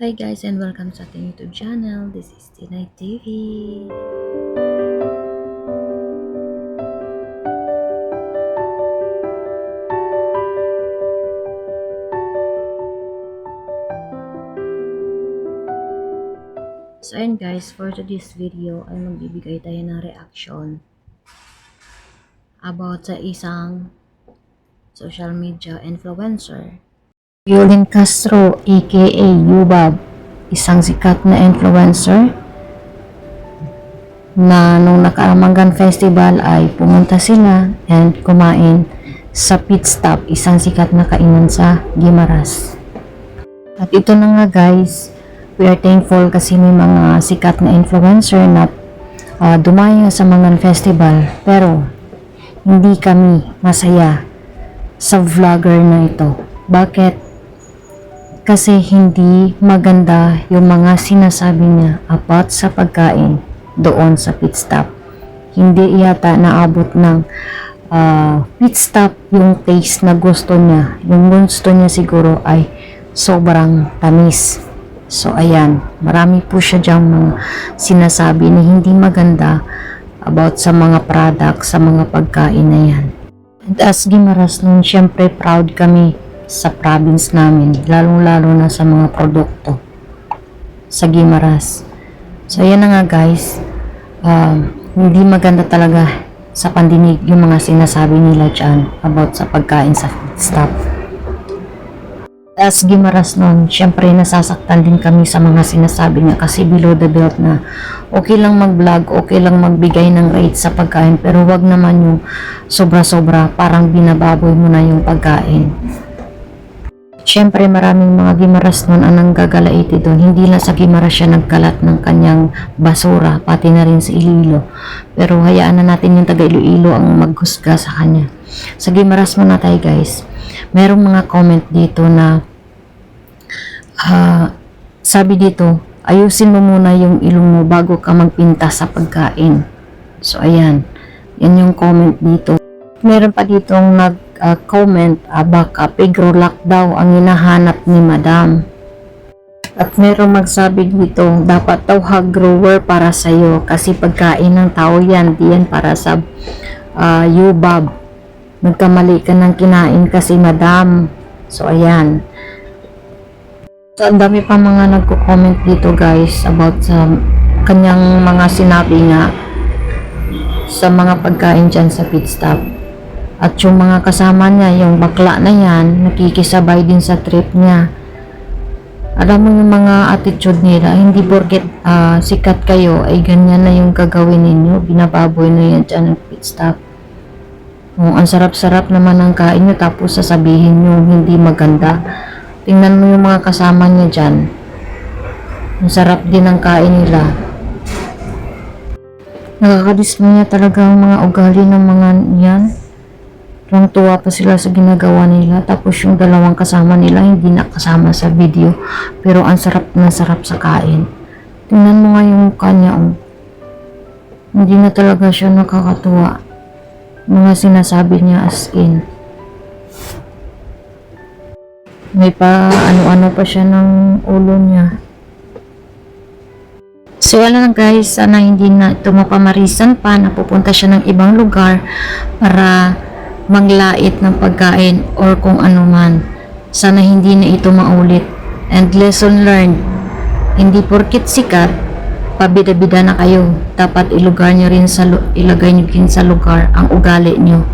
Hi guys and welcome sa ating YouTube channel. This is Tinay TV. So ayun guys, for today's video ay magbibigay tayo ng reaction about sa isang social media influencer Yulin Castro aka Yubab, isang sikat na influencer na nung nakaramangan festival ay pumunta sila and kumain sa pit stop, isang sikat na kainan sa Gimaras. At ito na nga guys, we are thankful kasi may mga sikat na influencer na uh, dumayo sa mga festival pero hindi kami masaya sa vlogger na ito. Bakit? Kasi hindi maganda yung mga sinasabi niya about sa pagkain doon sa pit stop. Hindi yata naabot ng uh, pit stop yung taste na gusto niya. Yung gusto niya siguro ay sobrang tamis. So ayan, marami po siya diyang mga sinasabi na hindi maganda about sa mga product, sa mga pagkain na yan. And as Gimaras nun, syempre proud kami sa province namin, lalong-lalo na sa mga produkto sa Gimaras. So, yan na nga guys. Um, hindi maganda talaga sa pandinig yung mga sinasabi nila dyan about sa pagkain sa food stop. As Gimaras nun, syempre nasasaktan din kami sa mga sinasabi niya kasi below the belt na okay lang mag-vlog, okay lang magbigay ng rate sa pagkain pero wag naman yung sobra-sobra parang binababoy mo na yung pagkain. Siyempre maraming mga gimaras nun ang nanggagalaiti doon. Hindi lang sa gimaras siya nagkalat ng kanyang basura, pati na rin sa Iloilo. Pero hayaan na natin yung taga Iloilo ang maghusga sa kanya. Sa gimaras muna tayo guys. Merong mga comment dito na uh, sabi dito, ayusin mo muna yung ilong mo bago ka magpinta sa pagkain. So ayan, yan yung comment dito. Meron pa ditong nag uh, comment, uh, baka pigrolak daw ang hinahanap ni madam. At meron magsabi dito, dapat daw hog grower para sa'yo kasi pagkain ng tao yan, di yan para sa uh, yubab. Nagkamali ka ng kinain kasi madam. So, ayan. So, ang dami pa mga nagko-comment dito guys about sa kanyang mga sinabi nga sa mga pagkain dyan sa pit stop. At yung mga kasama niya, yung bakla na yan, nakikisabay din sa trip niya. Alam mo yung mga attitude nila, hindi porket uh, sikat kayo, ay ganyan na yung gagawin ninyo. Binababoy na yan dyan ng pit stop. Kung ang sarap-sarap naman ng kain nyo, tapos sasabihin nyo hindi maganda. Tingnan mo yung mga kasama niya dyan. Ang sarap din ang kain nila. Nakakadismaya talaga ang mga ugali ng mga yan. Tuwang tuwa pa sila sa ginagawa nila. Tapos yung dalawang kasama nila hindi nakasama sa video. Pero ang sarap na sarap sa kain. Tingnan mo nga yung kanya. Oh. Hindi na talaga siya nakakatuwa. Mga sinasabi niya as in. May pa ano-ano pa siya ng ulo niya. So wala lang guys, sana hindi na ito mapamarisan pa na pupunta siya ng ibang lugar para manglait ng pagkain or kung ano man. Sana hindi na ito maulit. And lesson learned, hindi porkit sikat, pabida-bida na kayo. Dapat ilugar nyo rin sa, ilagay nyo rin sa lugar ang ugali nyo.